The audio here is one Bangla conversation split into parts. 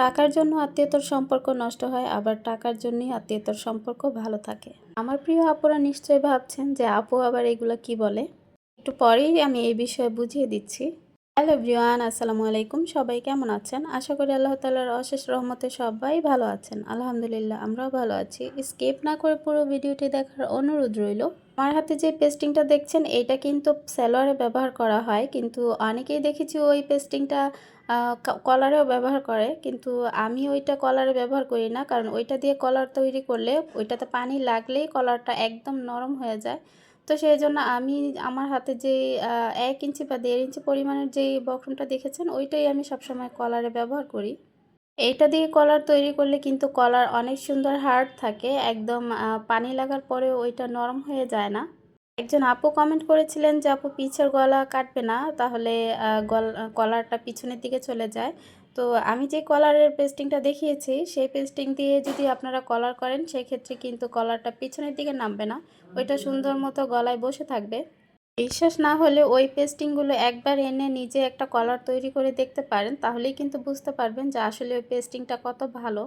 টাকার জন্য আত্মীয়তার সম্পর্ক নষ্ট হয়, আবার টাকার জন্যই আত্মীয়তার সম্পর্ক ভালো থাকে। আমার প্রিয় আপুরা নিশ্চয়ই ভাবছেন যে আপু আবার এগুলো কি বলে? একটু পরেই আমি এই বিষয়ে বুঝিয়ে দিচ্ছি। হ্যালো ব্রিয়ান আসসালামু আলাইকুম। সবাই কেমন আছেন? আশা করি আল্লাহ তালার অশেষ রহমতে সবাই ভালো আছেন। আলহামদুলিল্লাহ, আমরাও ভালো আছি। স্কিপ না করে পুরো ভিডিওটি দেখার অনুরোধ রইল। আমার হাতে যে পেস্টিংটা দেখছেন, এটা কিন্তু স্যালোয়ারে ব্যবহার করা হয়, কিন্তু অনেকেই দেখেছি ওই পেস্টিংটা কলারেও ব্যবহার করে, কিন্তু আমি ওইটা কলারে ব্যবহার করি না, কারণ ওইটা দিয়ে কলার তৈরি করলে ওইটাতে পানি লাগলেই কলারটা একদম নরম হয়ে যায়। তো সেই জন্য আমি আমার হাতে যে এক ইঞ্চি বা দেড় ইঞ্চি পরিমাণের যে বক্রমটা দেখেছেন, ওইটাই আমি সবসময় কলারে ব্যবহার করি। এইটা দিয়ে কলার তৈরি করলে কিন্তু কলার অনেক সুন্দর হার্ড থাকে, একদম পানি লাগার পরে ওইটা নরম হয়ে যায় না। একজন আপু কমেন্ট করেছিলেন যে, আপু, পিছের গলা কাটবে না, তাহলে কলারটা পিছনের দিকে চলে যায়। তো আমি যে কলারের পেস্টিংটা দেখিয়েছি, সেই পেস্টিং দিয়ে যদি আপনারা কলার করেন সেই ক্ষেত্রে কিন্তু কলারটা পিছনের দিকে নামবে না। ওইটা সুন্দর মতো গলায় বসে থাকবে। বিশ্বাস না হলে ওই পেস্টিংগুলো একবার এনে নিজে একটা কলার তৈরি করে দেখতে পারেন, তাহলেই কিন্তু বুঝতে পারবেন যে আসলে ওই পেস্টিংটা কত ভালো।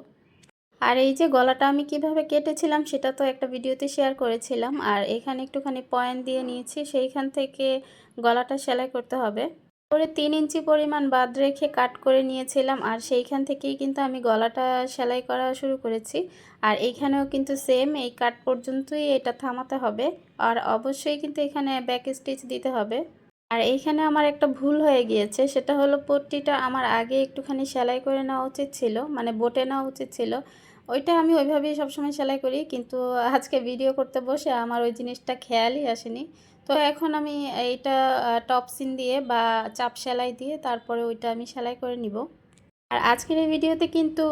আর এই যে গলাটা আমি কীভাবে কেটেছিলাম সেটা তো একটা ভিডিওতে শেয়ার করেছিলাম। আর এখানে একটুখানি পয়েন্ট দিয়ে নিয়েছি, সেইখান থেকে গলাটা সেলাই করতে হবে। করে তিন ইঞ্চি পরিমাণ বাদ রেখে কাট করে নিয়েছিলাম, আর সেইখান থেকেই কিন্তু আমি গলাটা সেলাই করা শুরু করেছি। আর এইখানেও কিন্তু সেম এই কাট পর্যন্তই এটা থামাতে হবে। আর অবশ্যই কিন্তু এখানে ব্যাক স্টিচ দিতে হবে। আর এইখানে আমার একটা ভুল হয়ে গিয়েছে, সেটা হলো পট্টিটা আমার আগে একটুখানি সেলাই করে নেওয়া উচিত ছিল মানে বোটে নেওয়া উচিত ছিল। ওইটা আমি ওইভাবেই সবসময় সেলাই করি, কিন্তু আজকে ভিডিও করতে বসে আমার ওই জিনিসটা খেয়ালই আসেনি। তো এখন আমি এইটা টপ সিন দিয়ে বা চাপ সেলাই দিয়ে তারপরে ওইটা আমি সেলাই করে নিব। আর আজকের এই ভিডিওতে কিন্তু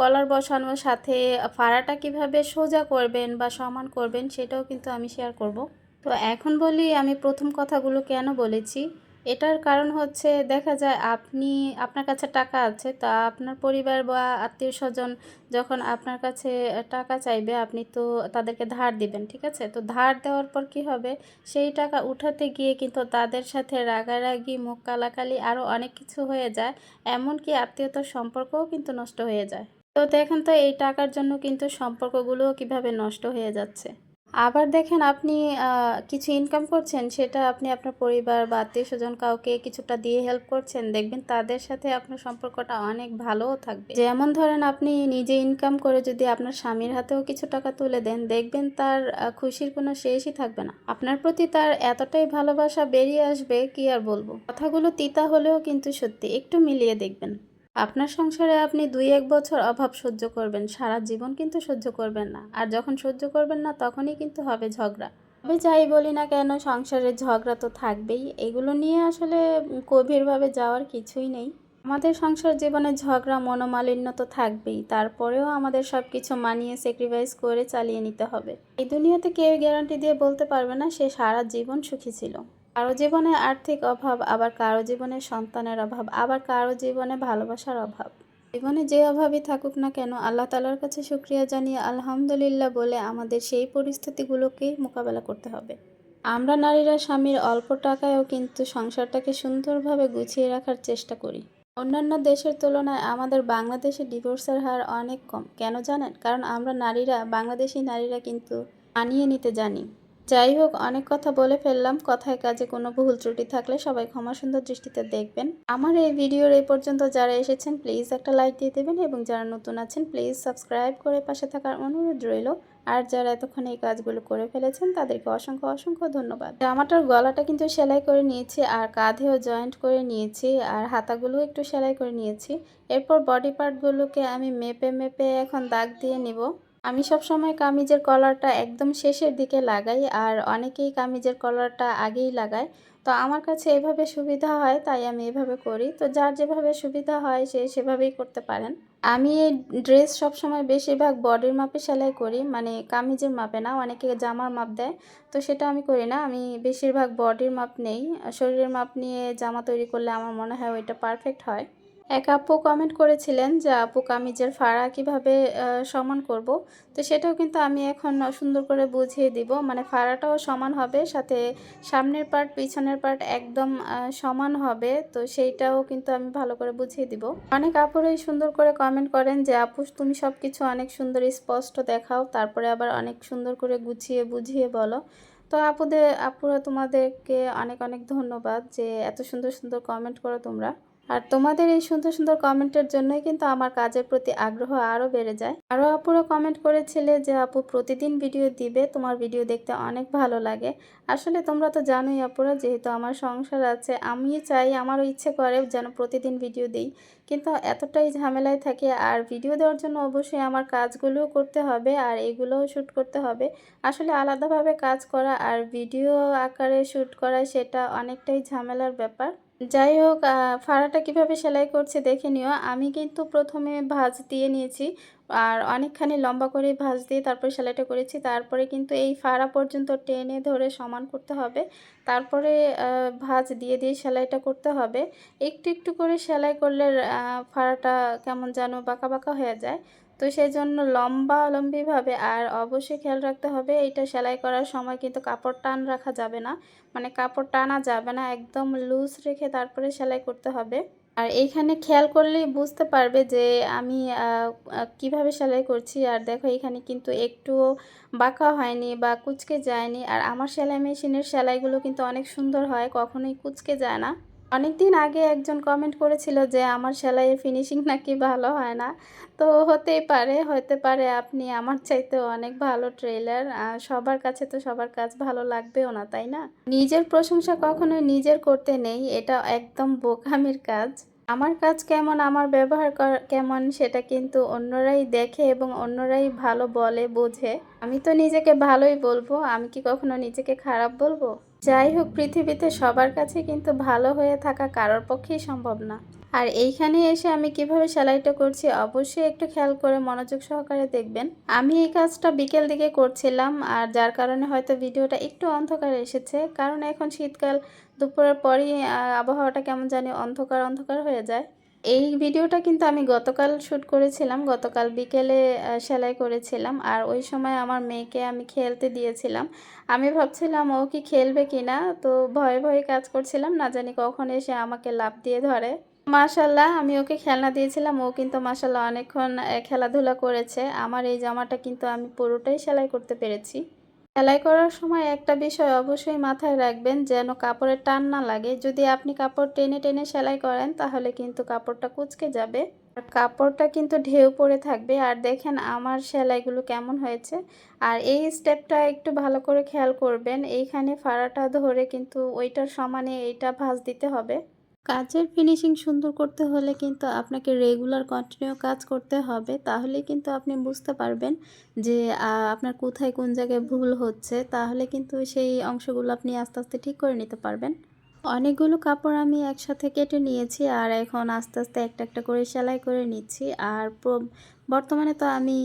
কলার বসানোর সাথে ফাড়াটা কীভাবে সোজা করবেন বা সমান করবেন সেটাও কিন্তু আমি শেয়ার করব। তো এখন বলি আমি প্রথম কথাগুলো কেন বলেছি এটার কারণ হচ্ছে দেখা যায় আপনি, আপনার কাছে টাকা আছে, তা আপনার পরিবার বা আত্মীয় স্বজন যখন আপনার কাছে টাকা চাইবে, আপনি তো তাদেরকে ধার দিবেন, ঠিক আছে? তো ধার দেওয়ার পর কি হবে? সেই টাকা উঠাতে গিয়ে কিন্তু তাদের সাথে রাগারাগি, মুখ কালাকালি আরও অনেক কিছু হয়ে যায়, এমনকি আত্মীয়তার সম্পর্কও কিন্তু নষ্ট হয়ে যায়। তো দেখেন তো, এই টাকার জন্য কিন্তু সম্পর্কগুলোও কীভাবে নষ্ট হয়ে যাচ্ছে। আবার দেখেন আপনি কিছু ইনকাম করছেন, সেটা আপনি আপনার পরিবার বা আত্মীয় স্বজন কাউকে কিছুটা দিয়ে হেল্প করছেন, দেখবেন তাদের সাথে আপনার সম্পর্কটা অনেক ভালোও থাকবে। যেমন ধরেন আপনি নিজে ইনকাম করে যদি আপনার স্বামীর হাতেও কিছু টাকা তুলে দেন, দেখবেন তার খুশির কোনো শেষই থাকবে না। আপনার প্রতি তার এতটাই ভালোবাসা বেরিয়ে আসবে, কি আর বলব? কথাগুলো তিতা হলেও কিন্তু সত্যি, একটু মিলিয়ে দেখবেন। আপনার সংসারে আপনি দুই এক বছর অভাব সহ্য করবেন, সারা জীবন কিন্তু সহ্য করবেন না। আর যখন সহ্য করবেন না, তখনই কিন্তু হবে ঝগড়া। তবে যাই বলি না কেন সংসারের ঝগড়া তো থাকবেই। এগুলো নিয়ে আসলে গভীরভাবে যাওয়ার কিছুই নেই। আমাদের সংসার জীবনে ঝগড়া, মনোমালিন্য তো থাকবেই। তারপরেও আমাদের সব কিছু মানিয়ে স্যাক্রিফাইস করে চালিয়ে নিতে হবে। এই দুনিয়াতে কেউ গ্যারান্টি দিয়ে বলতে পারবে না, সে সারা জীবন সুখী ছিল। কারও জীবনে আর্থিক অভাব, আবার কারও জীবনে সন্তানের অভাব, আবার কারও জীবনে ভালোবাসার অভাব। জীবনে যে অভাবই থাকুক না কেন, আল্লাহ তালার কাছে শুক্রিয়া জানিয়ে আলহামদুলিল্লাহ বলে আমাদের সেই পরিস্থিতিগুলোকেই মোকাবেলা করতে হবে। আমরা নারীরা স্বামীর অল্প টাকায়ও কিন্তু সংসারটাকে সুন্দরভাবে গুছিয়ে রাখার চেষ্টা করি। অন্যান্য দেশের তুলনায় আমাদের বাংলাদেশে ডিভোর্সের হার অনেক কম। কেন জানেন? কারণ আমরা নারীরা, বাংলাদেশি নারীরা কিন্তু আনিয়ে নিতে জানি। যাই হোক, অনেক কথা বলে ফেললাম। কথায় কাজে কোনো ভুল ত্রুটি থাকলে সবাই ক্ষমা সুন্দর দৃষ্টিতে দেখবেন। আমার এই ভিডিওর এই পর্যন্ত যারা এসেছেন প্লিজ একটা লাইক দিয়ে দেবেন এবং যারা নতুন আছেন প্লিজ সাবস্ক্রাইব করে পাশে থাকার অনুরোধ রইল। আর যারা এতক্ষণ এই কাজগুলো করে ফেলেছেন, তাদেরকে অসংখ্য অসংখ্য ধন্যবাদ। জামাটার গলাটা কিন্তু সেলাই করে নিয়েছি আর কাঁধেও জয়েন্ট করে নিয়েছি আর হাতাগুলো একটু সেলাই করে নিয়েছি। এরপর বডি পার্টগুলোকে আমি মেপে মেপে এখন দাগ দিয়ে নিব। আমি সব সময় কামিজের কলারটা একদম শেষের দিকে লাগাই আর অনেকেই কামিজের কলারটা আগেই লাগায়। তো আমার কাছে এভাবে সুবিধা হয়, তাই আমি এভাবে করি। তো যার যেভাবে সুবিধা হয়, সে সেভাবেই করতে পারেন। আমি এই ড্রেস সবসময় বেশিরভাগ বডির মাপে সেলাই করি মানে কামিজের মাপে না, অনেকে জামার মাপ দেয়। তো সেটা আমি করি না, আমি বেশিরভাগ বডির মাপ নেই। শরীরের মাপ নিয়ে জামা তৈরি করলে আমার মনে হয় ওইটা পারফেক্ট হয়। এক আপু কমেন্ট করেছিলেন যে, আপু, কামিজের ফাড়া কীভাবে সমান করব? তো সেটাও কিন্তু আমি এখন সুন্দর করে বুঝিয়ে দিব। মানে ফাড়াটাও সমান হবে, সাথে সামনের পার্ট পিছনের পার্ট একদম সমান হবে। তো সেইটাও কিন্তু আমি ভালো করে বুঝিয়ে দিব। অনেক আপুরাই সুন্দর করে কমেন্ট করেন যে, আপু, তুমি সব কিছু অনেক সুন্দর স্পষ্ট দেখাও, তারপরে আবার অনেক সুন্দর করে গুছিয়ে বুঝিয়ে বলো। তো আপুদের আপুরা তোমাদেরকে অনেক অনেক ধন্যবাদ যে, এত সুন্দর সুন্দর কমেন্ট করো তোমরা। আর তোমাদের এই সুন্দর সুন্দর কমেন্টের জন্যই কিন্তু আমার কাজের প্রতি আগ্রহ আরও বেড়ে যায়। আরও আপুরা কমেন্ট করেছিলে যে, আপু প্রতিদিন ভিডিও দিবে, তোমার ভিডিও দেখতে অনেক ভালো লাগে। আসলে তোমরা তো জানোই আপুরা, যেহেতু আমার সংসার আছে আমি চাই, আমারও ইচ্ছে করে যেন প্রতিদিন ভিডিও দিই। কিন্তু এতটাই ঝামেলায় থাকে, আর ভিডিও দেওয়ার জন্য অবশ্যই আমার কাজগুলোও করতে হবে, আর এগুলোও শ্যুট করতে হবে। আসলে আলাদাভাবে কাজ করা আর ভিডিও আকারে শ্যুট করা, সেটা অনেকটাই ঝামেলার ব্যাপার। যাই হোক ফাড়াটা কীভাবে সেলাই করছে দেখে নিও। আমি কিন্তু প্রথমে ভাঁজ দিয়ে নিয়েছি। আর অনেকখানি লম্বা করে ভাঁজ দিয়ে তারপরে সেলাইটা করেছি। তারপরে কিন্তু এই ফাড়া পর্যন্ত টেনে ধরে সমান করতে হবে। তারপরে ভাঁজ দিয়ে দিয়ে সেলাইটা করতে হবে। একটু একটু করে সেলাই করলে ফাড়াটা কেমন যেন বাঁকা বাঁকা হয়ে যায়। তো সেই জন্য লম্বা লম্বিভাবে আর অবশ্যই খেয়াল রাখতে হবে, এটা সেলাই করার সময় কিন্তু কাপড় টান রাখা যাবে না। মানে কাপড় টানা যাবে না, একদম লুজ রেখে তারপরে সেলাই করতে হবে। আর এইখানে খেয়াল করলেই বুঝতে পারবে যে আমি কীভাবে সেলাই করছি। আর দেখো এখানে কিন্তু একটুও বাঁকা হয়নি বা কুচকে যায়নি। আর আমার সেলাই মেশিনের সেলাইগুলো কিন্তু অনেক সুন্দর হয়, কখনোই কুচকে যায় না। অনেকদিন আগে একজন কমেন্ট করেছিল যে আমার সেলাইয়ের ফিনিশিং নাকি ভালো হয় না। তো হতেই পারে, হতে পারে আপনি আমার চাইতে অনেক ভালো ট্রেলার সবার কাছে তো সবার কাজ ভালো লাগবেও না, তাই না? নিজের প্রশংসা কখনোই নিজের করতে নেই, এটা একদম বোকামির কাজ। আমার কাজ কেমন, আমার ব্যবহার কেমন সেটা কিন্তু অন্যরাই দেখে এবং অন্যরাই ভালো বলে, বোঝে। আমি তো নিজেকে ভালোই বলব, আমি কি কখনো নিজেকে খারাপ বলব? যাই হোক, পৃথিবীতে সবার কাছে কিন্তু ভালো হয়ে থাকা কারোর পক্ষেই সম্ভব না। আর এইখানে এসে আমি কীভাবে সেলাইটা করছি, অবশ্যই একটু খেয়াল করে মনোযোগ সহকারে দেখবেন। আমি এই কাজটা বিকেল দিকে করছিলাম, আর যার কারণে হয়তো ভিডিওটা একটু অন্ধকার এসেছে, কারণ এখন শীতকাল দুপুরের পরই আবহাওয়াটা কেমন জানি অন্ধকার অন্ধকার হয়ে যায়। এই ভিডিওটা কিন্তু আমি গতকাল শ্যুট করেছিলাম, গতকাল বিকেলে সেলাই করেছিলাম। আর ওই সময় আমার মেয়েকে আমি খেলতে দিয়েছিলাম। আমি ভাবছিলাম, ও কি খেলবে কিনা তো ভয়ে ভয়ে কাজ করছিলাম, না জানি কখন এসে আমাকে লাফ দিয়ে ধরে। মাশাল্লাহ আমি ওকে খেলনা দিয়েছিলাম। ও কিন্তু মাশাল্লাহ অনেকক্ষণ খেলাধুলা করেছে। আমার এই জামাটা কিন্তু আমি পুরোটাই সেলাই করতে পেরেছি। সেলাই করার সময় একটা বিষয় অবশ্যই মাথায় রাখবেন যেন কাপড়ের টান না লাগে। যদি আপনি কাপড় টেনে টেনে সেলাই করেন, তাহলে কিন্তু কাপড়টা কুচকে যাবে। আর কাপড়টা কিন্তু ঢেউ পড়ে থাকবে। আর দেখেন আমার সেলাইগুলো কেমন হয়েছে। আর এই স্টেপটা একটু ভালো করে খেয়াল করবেন। এইখানে ফাড়াটা ধরে কিন্তু ওইটার সমানে এইটা ভাঁজ দিতে হবে। কাজের ফিনিশিং সুন্দর করতে হলে কিন্তু আপনাকে রেগুলার কন্টিনিউ কাজ করতে হবে। তাহলেই কিন্তু আপনি বুঝতে পারবেন যে আপনার কোথায় কোন জায়গায় ভুল হচ্ছে। তাহলে কিন্তু সেই অংশগুলো আপনি আস্তে আস্তে ঠিক করে নিতে পারবেন। অনেকগুলো কাপড় আমি একসাথে কেটে নিয়েছি আর এখন আস্তে আস্তে একটা একটা করে সেলাই করে নিচ্ছি। আর বর্তমানে তো আমি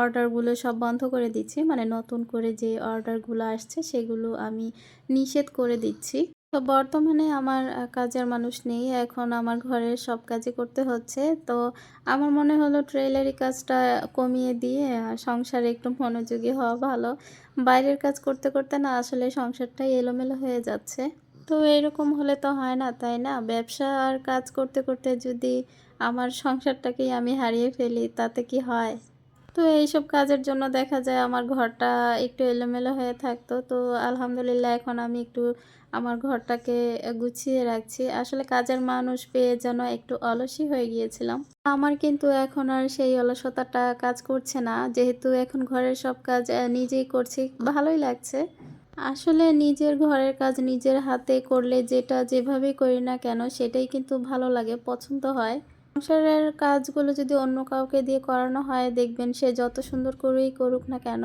অর্ডারগুলো সব বন্ধ করে দিচ্ছি। মানে নতুন করে যে অর্ডারগুলো আসছে সেগুলো আমি নিষেধ করে দিচ্ছি। তো বর্তমানে আমার কাজের মানুষ নেই। এখন আমার ঘরের সব কাজই করতে হচ্ছে। তো আমার মনে হলো ট্রেলারি কাজটা কমিয়ে দিয়ে সংসারে একটু মনোযোগী হওয়া ভালো। বাইরের কাজ করতে করতে না আসলে সংসারটাই এলোমেলো হয়ে যাচ্ছে। তো এরকম হলে তো হয় না, তাই না? ব্যবসা আর কাজ করতে করতে যদি আমার সংসারটাকেই আমি হারিয়ে ফেলি, তাতে কি হয়? তো এইসব কাজের জন্য দেখা যায় আমার ঘরটা একটু এলোমেলো হয়ে থাকতো। তো আলহামদুলিল্লাহ এখন আমি একটু আমার ঘরটাকে গুছিয়ে রাখছি। আসলে কাজের মানুষ পেয়ে যেন একটু অলসই হয়ে গিয়েছিলাম। আমার কিন্তু এখন আর সেই অলসতাটা কাজ করছে না। যেহেতু এখন ঘরের সব কাজ নিজেই করছি, ভালোই লাগছে। আসলে নিজের ঘরের কাজ নিজের হাতে করলে যেটা যেভাবেই করি না কেন, সেটাই কিন্তু ভালো লাগে, পছন্দ হয়। সংসারের কাজগুলো যদি অন্য কাউকে দিয়ে করানো হয়, দেখবেন সে যত সুন্দর করেই করুক না কেন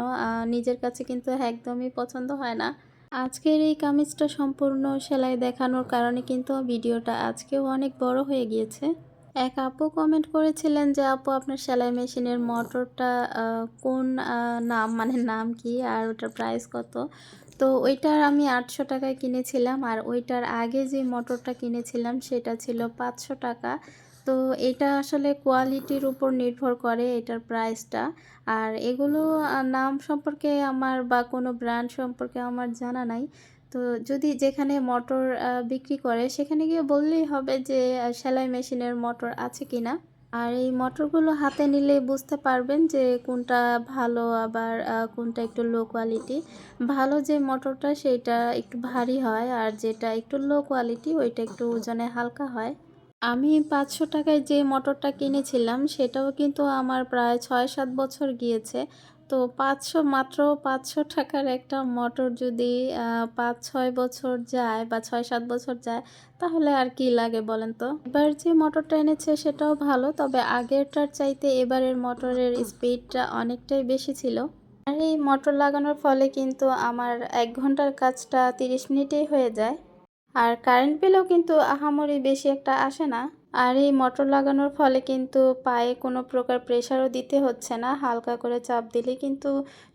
নিজের কাছে কিন্তু একদমই পছন্দ হয় না। আজকের এই কামিজটা সম্পূর্ণ সেলাই দেখানোর কারণে কিন্তু ভিডিওটা আজকেও অনেক বড় হয়ে গিয়েছে। এক আপু কমেন্ট করেছিলেন যে, আপু, আপনার সেলাই মেশিনের মোটরটা কোন নাম মানে নাম কি আর ওটার প্রাইস কত? তো ওইটার আমি আটশো টাকায় কিনেছিলাম আর ওইটার আগে যে মোটরটা কিনেছিলাম সেটা ছিল পাঁচশো টাকা। তো এটা আসলে কোয়ালিটির উপর নির্ভর করে এটার প্রাইসটা। আর এগুলো নাম সম্পর্কে আমার বা কোনো ব্র্যান্ড সম্পর্কে আমার জানা নাই। তো যদি যেখানে মোটর বিক্রি করে, সেখানে গিয়ে বললেই হবে যে সেলাই মেশিনের মোটর আছে কি না আর এই মোটরগুলো হাতে নিলে বুঝতে পারবেন যে, কোনটা ভালো আবার কোনটা একটু লো কোয়ালিটি ভালো যে মোটরটা, সেটা একটু ভারী হয়, আর যেটা একটু লো কোয়ালিটি ওইটা একটু ওজনে হালকা হয়। আমি পাঁচশো টাকায় যে মোটরটা কিনেছিলাম, সেটাও কিন্তু আমার প্রায় ছয় সাত বছর গিয়েছে। তো পাঁচশো মাত্র পাঁচশো টাকার একটা মোটর যদি পাঁচ ছয় বছর যায় বা ছয় সাত বছর যায়, তাহলে আর কি লাগে বলেন তো? এবার যে মোটরটা এনেছে সেটাও ভালো, তবে আগেরটার চাইতে এবারের মোটরের স্পিডটা অনেকটাই বেশি ছিল। আর এই মোটর লাগানোর ফলে কিন্তু আমার এক ঘণ্টার কাজটা তিরিশ মিনিটেই হয়ে যায়। আর কারেন্ট বিলও কিন্তু আহামরি বেশি একটা আসে না। আর এই মোটর লাগানোর ফলে কিন্তু পায়ে কোনো প্রকার প্রেশারও দিতে হচ্ছে না। হালকা করে চাপ দিলে কিন্তু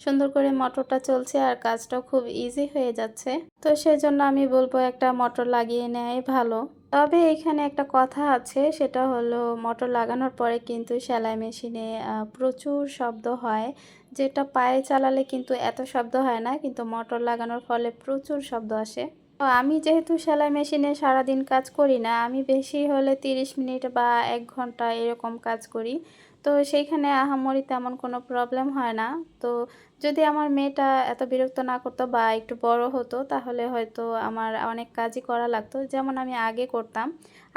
সুন্দর করে মোটরটা চলছে আর কাজটাও খুব ইজি হয়ে যাচ্ছে। তো সেজন্য আমি বলব একটা মোটর লাগিয়ে নেয় ভালো। তবে এখানে একটা কথা আছে, সেটা হলো মোটর লাগানোর পরে কিন্তু সেলাই মেশিনে প্রচুর শব্দ হয়। যেটা পায়ে চালালে কিন্তু এত শব্দ হয় না, কিন্তু মোটর লাগানোর ফলে প্রচুর শব্দ আসে। আমি যেহেতু সেলাই মেশিনে সারাদিন কাজ করি না, আমি বেশি হলে তিরিশ মিনিট বা এক ঘণ্টা এরকম কাজ করি। তো সেইখানে আহামরি তেমন কোনো প্রবলেম হয় না। তো যদি আমার মেয়েটা এত বিরক্ত না করতো বা একটু বড় হতো, তাহলে হয়তো আমার অনেক কাজই করা লাগতো। যেমন আমি আগে করতাম।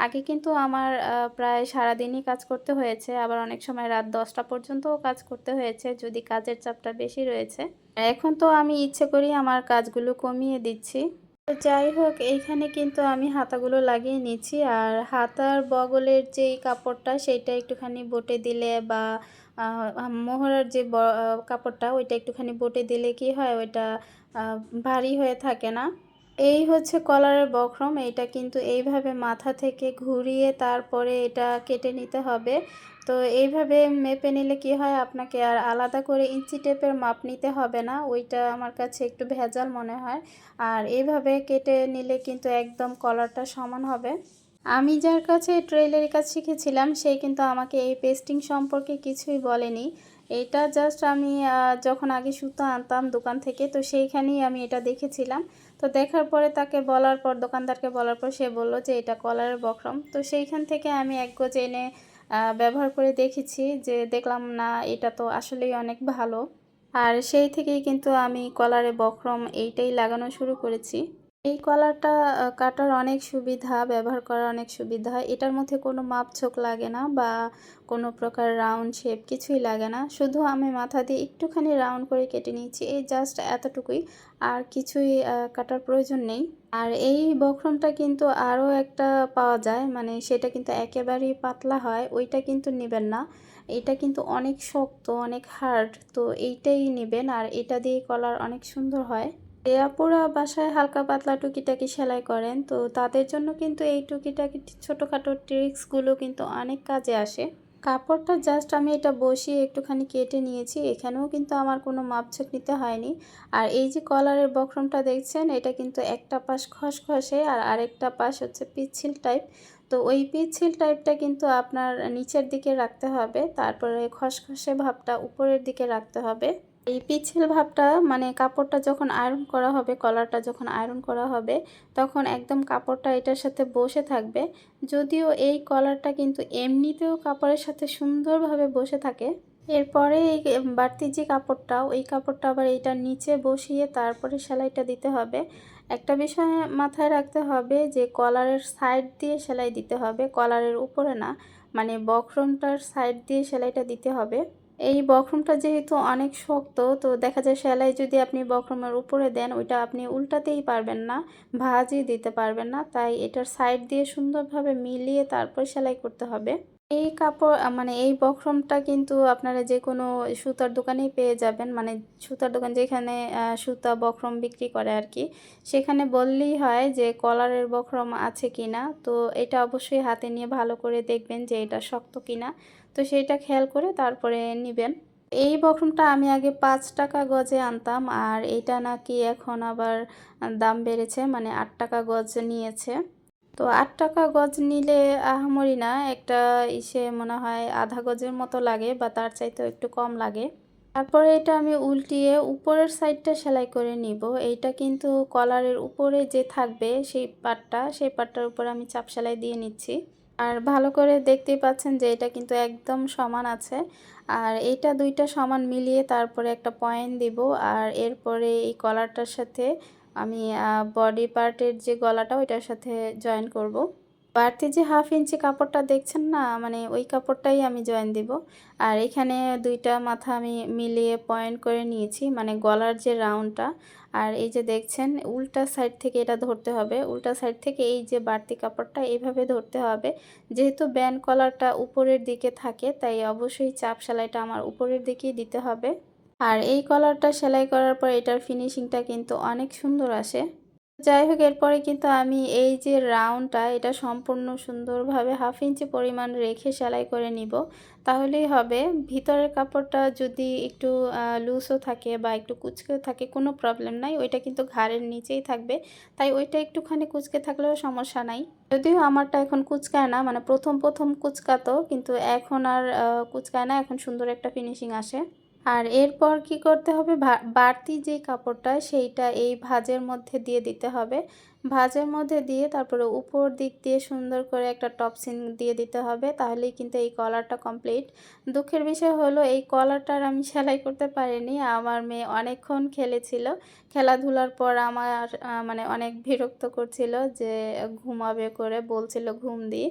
আগে কিন্তু আমার প্রায় সারাদিনই কাজ করতে হয়েছে। আবার অনেক সময় রাত দশটা পর্যন্তও কাজ করতে হয়েছে, যদি কাজের চাপটা বেশি রয়েছে। এখন তো আমি ইচ্ছে করি আমার কাজগুলো কমিয়ে দিচ্ছি। যাই হোক, এইখানে কিন্তু আমি হাতাগুলো লাগিয়ে নিচ্ছি। আর হাতার বগলের যেই কাপড়টা সেটা একটুখানি বটে দিলে বা মোহরার যে কাপড়টা, ওইটা একটুখানি বটে দিলে কি হয়? ওইটা ভারী হয়ে থাকে না? এই হচ্ছে কলারের বক্রম, এইটা কিন্তু এইভাবে মাথা থেকে ঘুরিয়ে তারপরে এটা কেটে নিতে হবে। তো এইভাবে মেপে নিলে কি হয়, আপনাকে আর আলাদা করে ইঞ্চি টেপের মাপ নিতে হবে না, ওইটা আমার কাছে একটু ভেজাল মনে হয়। আর এইভাবে কেটে নিলে কিন্তু একদম কলারটা সমান হবে। আমি যার কাছে ট্রেলারি কাজ শিখেছিলাম, সে কিন্তু আমাকে এই পেস্টিং সম্পর্কে কিছুই বলেনি। এটা জাস্ট আমি যখন আগে সুতো আনতাম দোকান থেকে, তো সেইখানেই আমি এটা দেখেছিলাম। তো দেখার পরে তাকে বলার পর, দোকানদারকে বলার পর সে বলল যে এটা কলারের বক্রম। তো সেইখান থেকে আমি এক গোজ এনে ব্যবহার করে দেখেছি যে দেখলাম, না, এটা তো আসলেই অনেক ভালো। আর সেই থেকেই কিন্তু আমি কলারে বক্রম এইটাই লাগানো শুরু করেছি। এই কলারটা কাটার অনেক সুবিধা, ব্যবহার করার অনেক সুবিধা। এটার মধ্যে কোনো মাপঝোক লাগে না বা কোনো প্রকার রাউন্ড শেপ কিছুই লাগে না। শুধু আমি মাথা দিয়ে একটুখানি রাউন্ড করে কেটে নিয়েছি। এই জাস্ট এতটুকুই। আর কিছুই কাটার প্রয়োজন নেই। আর এই বক্রমটা কিন্তু আরও একটা পাওয়া যায়। মানে সেটা কিন্তু একেবারেই পাতলা হয়। ওইটা কিন্তু নেবেন না। এটা কিন্তু অনেক শক্ত, অনেক হার্ড। তো এইটাই নেবেন। আর এটা দিয়ে কলার অনেক সুন্দর হয়। যে বাসায় হালকা পাতলা টুকিটাকি সেলাই করেন, তো তাদের জন্য কিন্তু এই টুকিটাকি ছোটোখাটো ট্রিক্সগুলো কিন্তু অনেক কাজে আসে। কাপড়টা জাস্ট আমি এটা বসিয়ে একটুখানি কেটে নিয়েছি, এখানেও কিন্তু আমার কোনো মাপঝোক নিতে হয়নি। আর এই যে কলারের বক্রমটা দেখছেন, এটা কিন্তু একটা পাশ খসখসে আর আরেকটা পাশ হচ্ছে পিচ্ছিল টাইপ। তো ওই পিচ্ছিল টাইপটা কিন্তু আপনার নিচের দিকে রাখতে হবে, তারপরে খসখসে ভাবটা উপরের দিকে রাখতে হবে। এই পিচ্ছিল ভাবটা মানে কাপড়টা যখন আয়রন করা হবে কলারটা যখন আয়রন করা হবে, তখন একদম কাপড়টা এটার সাথে বসে থাকবে। যদিও এই কলারটা কিন্তু এমনিতেও কাপড়ের সাথে সুন্দরভাবে বসে থাকে। এরপরে এই বাড়তি যে কাপড়টা ওই কাপড়টা আবার এইটার নিচে বসিয়ে তারপরে সেলাইটা দিতে হবে। একটা বিষয় মাথায় রাখতে হবে যে কলারের সাইড দিয়ে সেলাই দিতে হবে কলারের উপরে না মানে বক্রমটার সাইড দিয়ে সেলাইটা দিতে হবে। এই বক্রমটা যেহেতু অনেক শক্ত, তো দেখা যায় সেলাই যদি আপনি বক্রমের উপরে দেন, ওইটা আপনি উল্টাতেই পারবেন না, ভাজই দিতে পারবেন না। তাই এটার সাইড দিয়ে সুন্দরভাবে মিলিয়ে তারপর সেলাই করতে হবে। এই কাপড় মানে এই বক্রমটা কিন্তু আপনারা যে কোনো সুতার দোকানেই পেয়ে যাবেন। মানে সুতার দোকান যেখানে সুতা বক্রম বিক্রি করে আর কি সেখানে বললেই হয় যে কলারের বক্রম আছে কিনা। তো এটা অবশ্যই হাতে নিয়ে ভালো করে দেখবেন যে এটা শক্ত কিনা। তো সেইটা খেয়াল করে তারপরে নেবেন। এই বক্রমটা আমি আগে পাঁচ টাকা গজে আনতাম আর এটা নাকি এখন আবার দাম বেড়েছে মানে আট টাকা গজ নিয়েছে। তো আট টাকা গজ নিলে আহামরি না। একটা ইসে মনে হয় আধা গজের মতো লাগে বা তার চাইতেও একটু কম লাগে। তারপরে এটা আমি উল্টিয়ে উপরের সাইডটা সেলাই করে নিব। এইটা কিন্তু কলারের উপরে যে থাকবে সেই পাটটা, সেই পাটটার উপরে আমি চাপ সেলাই দিয়ে নিচ্ছি। আর ভালো করে দেখতেই পাচ্ছেন যে এটা কিন্তু একদম সমান আছে। আর এইটা দুইটা সমান মিলিয়ে তারপরে একটা পয়েন্ট দিব। আর এরপরে এই কলারটার সাথে আমি বডি পার্টের যে গলাটা ওইটার সাথে জয়েন করব। বাড়তি যে হাফ ইঞ্চি কাপড়টা দেখছেন না মানে ওই কাপড়টাই আমি জয়েন দিব। আর এখানে দুইটা মাথা আমি মিলিয়ে পয়েন্ট করে নিয়েছি মানে গলার যে রাউন্ডটা আর এই যে দেখছেন, উল্টা সাইড থেকে এটা ধরতে হবে। উল্টা সাইড থেকে এই যে বাড়তি কাপড়টা এইভাবে ধরতে হবে। যেহেতু ব্যান্ড কলারটা উপরের দিকে থাকে, তাই অবশ্যই চাপ সেলাইটা আমার উপরের দিকেই দিতে হবে। আর এই কলারটা সেলাই করার পর এটার ফিনিশিংটা কিন্তু অনেক সুন্দর আসে। যাই হোক এরপরে কিন্তু আমি এই যে রাউন্ডটা এটা সম্পূর্ণ সুন্দরভাবে হাফ ইঞ্চি পরিমাণ রেখে সেলাই করে নিব। তাহলেই হবে, ভিতরের কাপড়টা যদি একটু লুজও থাকে বা একটু কুচকেও থাকে, কোনো প্রবলেম নাই। ওইটা কিন্তু ঘাড়ের নিচেই থাকবে। তাই ওইটা একটুখানি কুচকে থাকলেও সমস্যা নাই। যদিও আমারটা এখন কুচকায় না মানে প্রথম প্রথম কুচকাতো, কিন্তু এখন আর কুচকায় না, এখন সুন্দর একটা ফিনিশিং আসে। আর এরপর কি করতে হবে? বাড়তি যে কাপড়টা সেইটা এই ভাজের মধ্যে দিয়ে দিতে হবে। ভাজের মধ্যে দিয়ে তারপরে উপর দিক দিয়ে সুন্দর করে একটা টপ সিন দিয়ে দিতে হবে। তাহলেই কিন্তু এই কলারটা কমপ্লিট। দুঃখের বিষয় হলো, এই কলারটার আমি সেলাই করতে পারিনি। আমার মেয়ে অনেকক্ষণ খেলেছিল। খেলাধুলার পর আমার মানে অনেক বিরক্ত করছিল যে, ঘুমাবে করে বলছিল, ঘুম দিই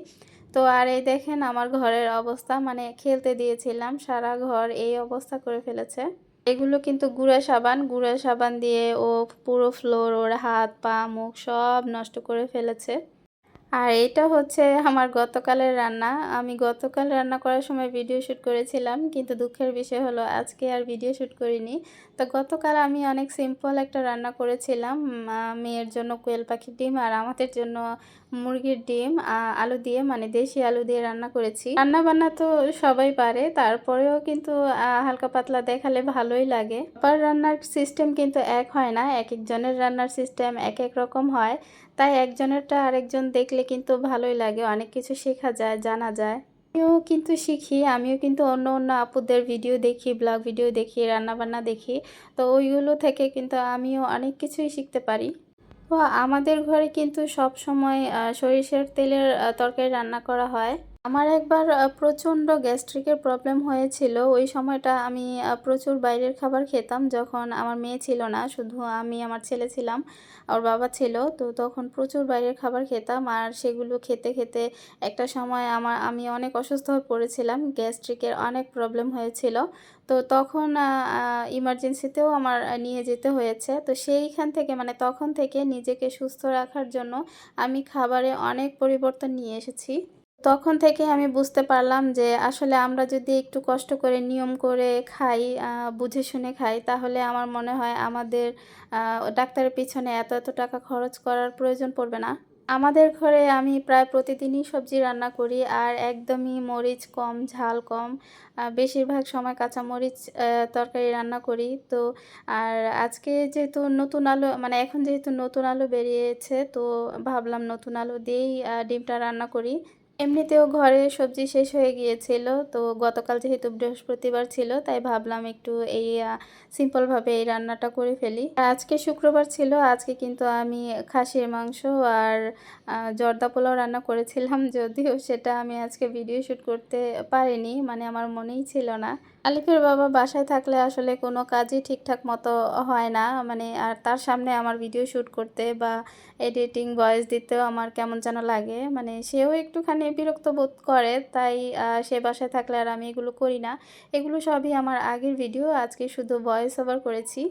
তো আর এই দেখেন আমার ঘরের অবস্থা মানে খেলতে দিয়েছিলাম, সারা ঘর এই অবস্থা করে ফেলেছে। এগুলো কিন্তু গুঁড়া সাবান গুঁড়া সাবান দিয়ে ও পুরো ফ্লোর ওর হাত, পা, মুখ সব নষ্ট করে ফেলেছে। আর এটা হচ্ছে আমার গতকালের রান্না। আমি গতকাল রান্না করার সময় ভিডিও শ্যুট করেছিলাম, কিন্তু দুঃখের বিষয় হলো আজকে আর ভিডিও শ্যুট করিনি। তো গতকাল আমি অনেক সিম্পল একটা রান্না করেছিলাম মেয়ের জন্য কোয়েল পাখির ডিম আর আমাদের জন্য মুরগির ডিম আলু দিয়ে মানে দেশি আলু দিয়ে রান্না করেছি। রান্না বান্না তো সবাই পারে, তারপরেও কিন্তু হালকা পাতলা দেখালে ভালোই লাগে। আবার রান্নার সিস্টেম কিন্তু এক হয় না, এক একজনের রান্নার সিস্টেম এক এক রকম হয়। তাই একজনেরটা আরেকজন দেখলে কিন্তু ভালোই লাগে, অনেক কিছু শেখা যায়, জানা যায়। আমিও কিন্তু শিখি, আমিও কিন্তু অন্য অন্য আপুদের ভিডিও দেখি ব্লগ ভিডিও দেখি, রান্নাবান্না দেখি, তো ওইগুলো থেকে কিন্তু আমিও অনেক কিছুই শিখতে পারি। তো আমাদের ঘরে কিন্তু সব সময় সরিষার তেলের তরকারি রান্না করা হয়। আমার একবার প্রচণ্ড গ্যাস্ট্রিকের প্রবলেম হয়েছিল। ওই সময়টা আমি প্রচুর বাইরের খাবার খেতাম যখন আমার মেয়ে ছিল না, শুধু আমি আমার ছেলে ছিলাম, ওর বাবা ছিল। তো তখন প্রচুর বাইরের খাবার খেতাম আর সেগুলো খেতে খেতে একটা সময় আমার, আমি অনেক অসুস্থ হয়ে পড়েছিলাম, গ্যাস্ট্রিকের অনেক প্রবলেম হয়েছিল। তো তখন ইমার্জেন্সিতেও আমার নিয়ে যেতে হয়েছে। তো সেইখান থেকে মানে তখন থেকে নিজেকে সুস্থ রাখার জন্য আমি খাবারে অনেক পরিবর্তন নিয়ে এসেছি। তখন থেকে আমি বুঝতে পারলাম যে আসলে আমরা যদি একটু কষ্ট করে নিয়ম করে খাই বুঝে শুনে খাই, তাহলে আমার মনে হয় আমাদের ডাক্তারের পিছনে এত এত টাকা খরচ করার প্রয়োজন পড়বে না। আমাদের ঘরে আমি প্রায় প্রতিদিনই সবজি রান্না করি আর একদমই মরিচ কম, ঝাল কম। বেশিরভাগ সময় কাঁচা মরিচ তরকারি রান্না করি। তো আর আজকে যেহেতু নতুন আলু মানে এখন যেহেতু নতুন আলু বেরিয়েছে, তো ভাবলাম নতুন আলু দিয়েই ডিমটা রান্না করি। এমনিতেও ঘরে সবজি শেষ হয়ে গিয়েছিল, তো গতকাল যেহেতু বৃহস্পতিবার ছিল, তাই ভাবলাম একটু এই সিম্পলভাবে এই রান্নাটা করে ফেলি। আজকে শুক্রবার ছিল, আজকে কিন্তু আমি খাসির মাংস আর জর্দা পোলাও রান্না করেছিলাম, যদিও সেটা আমি আজকে ভিডিও শ্যুট করতে পারিনি মানে আমার মনেই ছিল না। আলিফের বাবা বাসায় থাকলে আসলে কোনো কাজই ঠিকঠাক মতো হয় না। মানে আর তার সামনে আমার ভিডিও শ্যুট করতে বা এডিটিং ভয়েস দিতেও আমার কেমন যেন লাগে। মানে সেও একটুখানি বিরক্ত বোধ করে, তাই সে বাসায় থাকলে আর আমি এগুলো করি না। এগুলো সবই আমার আগের ভিডিও আজকে শুধু ভয়েস ওভার করেছি।